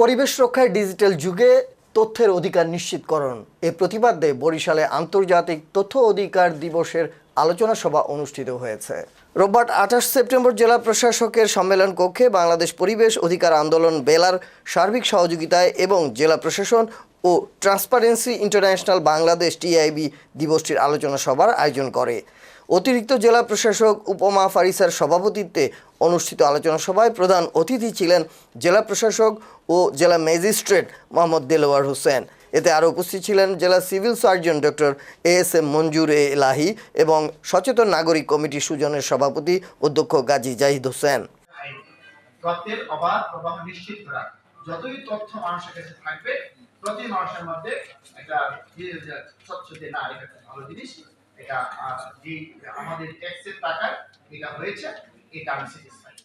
পরিবেশ রক্ষায় ডিজিটাল যুগে তথ্যের অধিকার নিশ্চিতকরণ। এ প্রতিবাদে বরিশালে আন্তর্জাতিক তথ্য অধিকার দিবসের আলোচনা সভা অনুষ্ঠিত হয়েছে। রোববার আঠাশ সেপ্টেম্বর জেলা প্রশাসকের সম্মেলন কক্ষে বাংলাদেশ পরিবেশ অধিকার আন্দোলন বেলার সার্বিক সহযোগিতায় এবং জেলা প্রশাসন ও ট্রান্সপারেন্সি ইন্টারন্যাশনাল বাংলাদেশ টিআইবি দিবসটির আলোচনা সভার আয়োজন করে। অতিরিক্ত জেলা প্রশাসক উপমা ফারিসার সভাপতিত্বে অনুষ্ঠিত আলোচনা সভায় প্রধান অতিথি ছিলেন জেলা প্রশাসক ও জেলা ম্যাজিস্ট্রেট মোহাম্মদ দেলোয়ার হোসেন। এতে আরও উপস্থিত ছিলেন জেলা civil surgeon doctor A S M Manzur e Elahi এবং সচেতন নাগরিক কমিটি সুজনের সভাপতি অধ্যক্ষ গাজী জাহিদ হোসেন। তথ্যের অবাধ প্রবাহ নিশ্চিত করা, যতই তথ্য মানুষের কাছে থাকবে প্রতি মানুষের মধ্যে একটা স্বচ্ছ যে না এটা একটা ভালো জিনিস। এটা যে আমাদের ট্যাক্সের টাকায় এটা হয়েছে, এটা আমি স্যাটিসফাইড